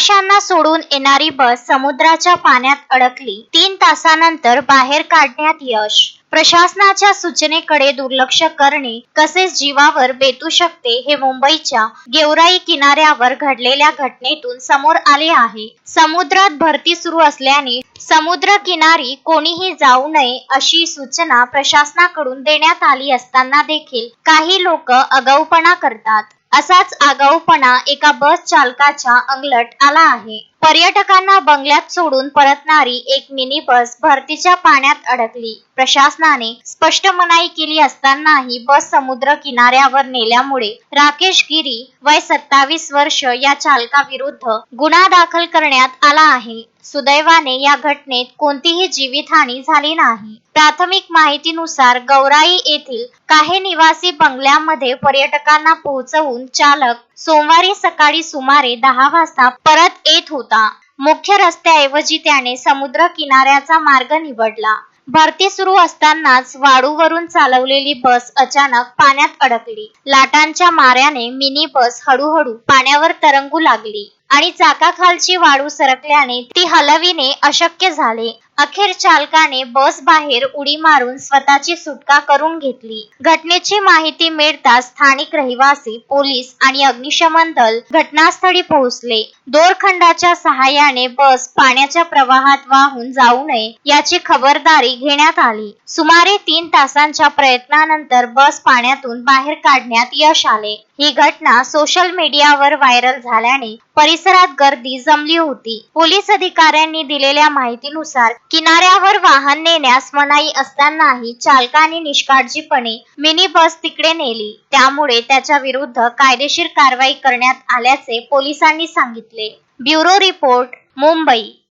सोडून येणारी बस समुद्राच्या पाण्यात अडकली. तीन तासानंतर बाहेर काढण्यात यश. प्रशासनाच्या सूचनेकडे दुर्लक्ष करणे कसे जीवावर बेतू शकते हे मुंबईच्या गेवराई किनाऱ्यावर घडलेल्या घटनेतून समोर आले आहे. समुद्रात भरती सुरू असल्याने समुद्र किनारी कोणीही जाऊ नये अशी सूचना प्रशासनाकडून देण्यात आली असताना देखील काही लोक अगाऊपणा करतात. असाच आगाऊपणा एका बस चालकाच्या अंगलट आला आहे. पर्यटकांना बंगल्यात सोडून परतणारी एक मिनी बस भरतीच्या पाण्यात अडकली. प्रशासनाने स्पष्ट मनाई केली असतानाही बस समुद्र किनाऱ्यावर नेल्यामुळे राकेश गिरी वय सत्तावीस वर्ष या चालकाविरुद्ध गुन्हा दाखल करण्यात आला आहे. सुदैवाने या घटनेत कोणतीही जीवितहानी झाली नाही. प्राथमिक माहितीनुसार गौराई येथील काही निवासी बंगल्यामध्ये पर्यटकांना पोहोचवून चालक सोमवारी सकाळी सुमारे दहा वाजता परत येत होता. मुख्य रस्त्याऐवजी त्याने समुद्र किनाऱ्याचा मार्ग निवडला. भरती सुरू असतानाच वाळूवरून चालवलेली बस अचानक पाण्यात अडकली. लाटांच्या माऱ्याने मिनी बस हळूहळू पाण्यावर तरंगू लागली आणि चाकाखालची वाळू सरकल्याने ती हलविणे अशक्य झाले. अखेर चालकाने बस बाहेर उडी मारून स्वतःची सुटका करून घेतली. घटनेची माहिती मिळताच स्थानिक रहिवासी पोलीस आणि अग्निशमन दल घटनास्थळी पोहोचले. दोरखंडाच्या सहाय्याने बस पाण्याच्या प्रवाहात वाहून जाऊ नये याची खबरदारी घेण्यात आली. सुमारे तीन तासांच्या प्रयत्नानंतर बस पाण्यातून बाहेर काढण्यात यश आले. ही घटना सोशल मीडियावर व्हायरल झाल्याने परिसरात गर्दी जमली होती. पोलीस अधिकाऱ्यांनी दिलेल्या माहितीनुसार किनाऱ्यावर वाहन नेण्यास मनाई असतानाही चालकाने निष्काळजीपणे मिनी बस तिकडे नेली. त्यामुळे त्याच्या विरुद्ध कायदेशीर कारवाई करण्यात आल्याचे पोलिसांनी सांगितले. Bureau report Mumbai.